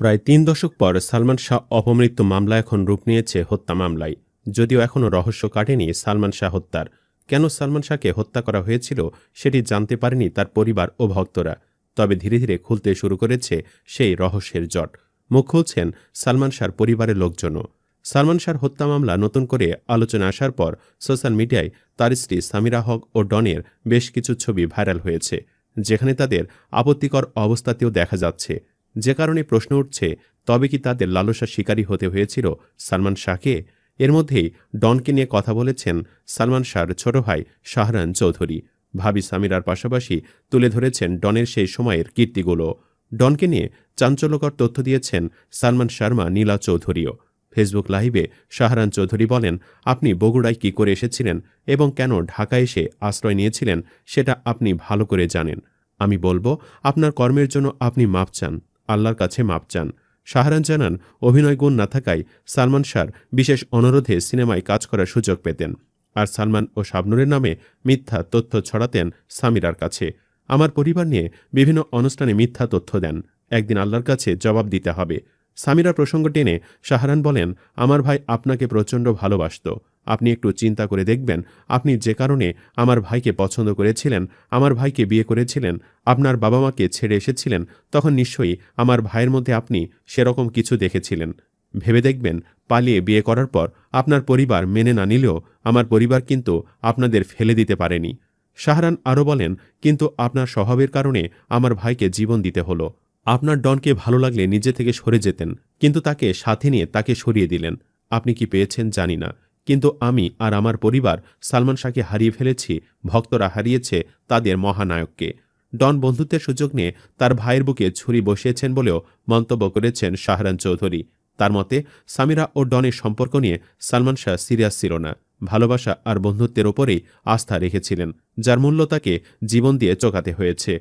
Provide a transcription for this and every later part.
প্রায় তিন দশক পর সালমান শাহ অপমৃত্যু মামলা এখন রূপ নিয়েছে হত্যা মামলায়। যদিও এখনও রহস্য কাটেনি সালমান শাহ হত্যার। কেন সালমান শাহকে হত্যা করা হয়েছিল সেটি জানতে পারেনি তার পরিবার ও ভক্তরা। তবে ধীরে ধীরে খুলতে শুরু করেছে সেই রহস্যের জট। মুখ খুলছেন সালমান শাহর পরিবারের লোকজনও। সালমান শাহর হত্যা মামলা নতুন করে আলোচনা আসার পর সোশ্যাল মিডিয়ায় তার স্ত্রী সামিরা হক ও ডনের বেশ কিছু ছবি ভাইরাল হয়েছে, যেখানে তাদের আপত্তিকর অবস্থাতেও দেখা যাচ্ছে। যে কারণে প্রশ্ন উঠছে, তবে কি তাদের লালসা শিকারী হতে হয়েছিল সালমান শাহকে? এর মধ্যেই ডনকে নিয়ে কথা বলেছেন সালমান শাহর ছোট ভাই শাহরান চৌধুরী। ভাবি সামিরার পাশাপাশি তুলে ধরেছেন ডনের সেই সময়ের কীর্তিগুলো। ডনকে নিয়ে চাঞ্চল্যকর তথ্য দিয়েছেন সালমান শর্মা, নীলা চৌধুরীও। ফেসবুক লাইভে শাহরান চৌধুরী বলেন, আপনি বগুড়ায় কী করে এসেছিলেন এবং কেন ঢাকায় এসে আশ্রয় নিয়েছিলেন, সেটা আপনি ভালো করে জানেন। আমি বলব, আপনার কর্মের জন্য আপনি মাপ চান। আল্লাহর কাছে মাপ চান। শাহরান জানান, অভিনয় গুণ না থাকায় সালমান শাহর বিশেষ অনুরোধে সিনেমায় কাজ করার সুযোগ পেতেন। আর সালমান ও শাবনুরের নামে মিথ্যা তথ্য ছড়াতেন সামিরার কাছে। আমার পরিবার নিয়ে বিভিন্ন অনুষ্ঠানে মিথ্যা তথ্য দেন। একদিন আল্লাহর কাছে জবাব দিতে হবে। সামিরার প্রসঙ্গ টেনে শাহরান বলেন, আমার ভাই আপনাকে প্রচণ্ড ভালোবাসত। আপনি একটু চিন্তা করে দেখবেন, আপনি যে কারণে আমার ভাইকে পছন্দ করেছিলেন, আমার ভাইকে বিয়ে করেছিলেন, আপনার বাবা মাকে ছেড়ে এসেছিলেন, তখন নিশ্চয়ই আমার ভাইয়ের মধ্যে আপনি সেরকম কিছু দেখেছিলেন। ভেবে দেখবেন, পালিয়ে বিয়ে করার পর আপনার পরিবার মেনে না নিলেও আমার পরিবার কিন্তু আপনাদের ফেলে দিতে পারেনি। শাহরান আরও বলেন, কিন্তু আপনার স্বভাবের কারণে আমার ভাইকে জীবন দিতে হলো। আপনার ডনকে ভালো লাগলে নিজে থেকে সরে যেতেন, কিন্তু তাকে সাথে নিয়ে তাকে সরিয়ে দিলেন। আপনি কি পেয়েছেন জানি না, কিন্তু আমি আর আমার পরিবার সালমান শাহকে হারিয়ে ফেলেছি, ভক্তরা হারিয়েছে তাদের মহানায়ককে। ডন বন্ধুত্বের সুযোগ নিয়ে তার ভাইয়ের বুকে ছুরি বসিয়েছেন বলেও মন্তব্য করেছেন শাহরান চৌধুরী। তার মতে, সামিরা ও ডনের সম্পর্ক নিয়ে সালমান শাহ সিরিয়াস ছিল না, ভালোবাসা আর বন্ধুত্বের ওপরেই আস্থা রেখেছিলেন, যার মূল্য তাকে জীবন দিয়ে চোকাতে হয়েছে।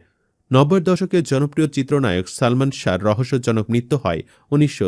নব্বই দশকের জনপ্রিয় চিত্রনায়ক সালমান শাহর রহস্যজনক মৃত্যু হয় উনিশশো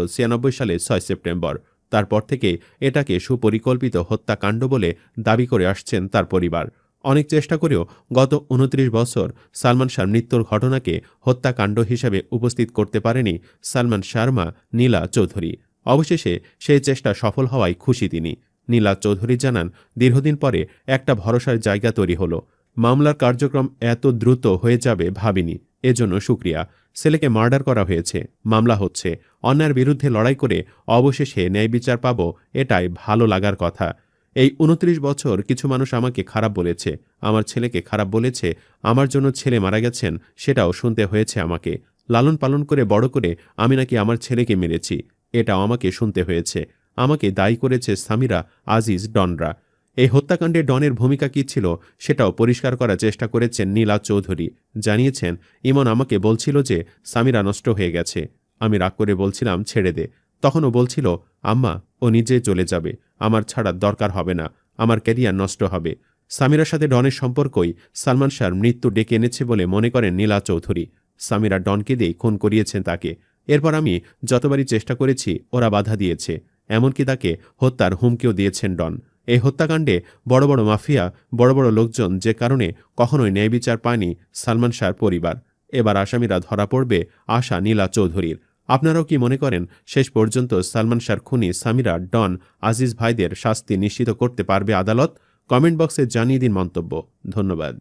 সালে ছয় সেপ্টেম্বর। তারপর থেকে এটাকে সুপরিকল্পিত হত্যাকাণ্ড বলে দাবি করে আসছেন তার পরিবার। অনেক চেষ্টা করেও গত উনত্রিশ বছর সালমান শাহর মৃত্যুর ঘটনাকে হত্যাকাণ্ড হিসেবে উপস্থিত করতে পারেনি সালমান শার্মা নীলা চৌধুরী। অবশেষে সেই চেষ্টা সফল হওয়ায় খুশি তিনি। নীলা চৌধুরী জানান, দীর্ঘদিন পরে একটা ভরসার জায়গা তৈরি হলো। মামলার কার্যক্রম এত দ্রুত হয়ে যাবে ভাবিনি। এজন্য সুক্রিয়া। ছেলেকে মার্ডার করা হয়েছে। মামলা হচ্ছে। অন্যায়ের বিরুদ্ধে লড়াই করে অবশেষে ন্যায় বিচার পাব, এটাই ভালো লাগার কথা। এই উনত্রিশ বছর কিছু মানুষ আমাকে খারাপ বলেছে। আমার ছেলেকে খারাপ বলেছে। আমার জন্য ছেলে মারা গেছেন, সেটাও শুনতে হয়েছে আমাকে। লালন পালন করে, বড় করে আমি নাকি আমার ছেলেকে মেরেছি, এটাও আমাকে শুনতে হয়েছে। আমাকে দায়ী করেছে সামিরা আজিজ ডনরা। এই হত্যাকাণ্ডে ডনের ভূমিকা কী ছিল সেটাও পরিষ্কার করার চেষ্টা করেছেন নীলা চৌধুরী। জানিয়েছেন, ইমন আমাকে বলছিল যে সামিরা নষ্ট হয়ে গেছে। আমি রাগ করে বলছিলাম, ছেড়ে দে। তখনও বলছিল, আম্মা, ও নিজে চলে যাবে। আমার ছাড়ার দরকার হবে না। আমার ক্যারিয়ার নষ্ট হবে। সামিরার সাথে ডনের সম্পর্কই সালমান শাহর মৃত্যু ডেকে এনেছে বলে মনে করেন নীলা চৌধুরী। সামিরা ডনকে দিয়েই খুন করিয়েছেন তাকে। এরপর আমি যতবারই চেষ্টা করেছি, ওরা বাধা দিয়েছে। এমনকি তাকে হত্যার হুমকিও দিয়েছেন ডন। এই হত্যাকাণ্ডে বড় বড় মাফিয়া, বড় বড় লোকজন যে কারণে কখনোই ন্যায় বিচার পায়নি সালমান শাহর পরিবার। এবার আসামিরা ধরা পড়বে আশা নীলা চৌধুরীর। আপনারাও কি মনে করেন শেষ পর্যন্ত সালমান শাহর খুনি সামিরা ডন আজিজ ভাইদের শাস্তি নিশ্চিত করতে পারবে আদালত? কমেন্ট বক্সে জানিয়ে দিন মন্তব্য। ধন্যবাদ।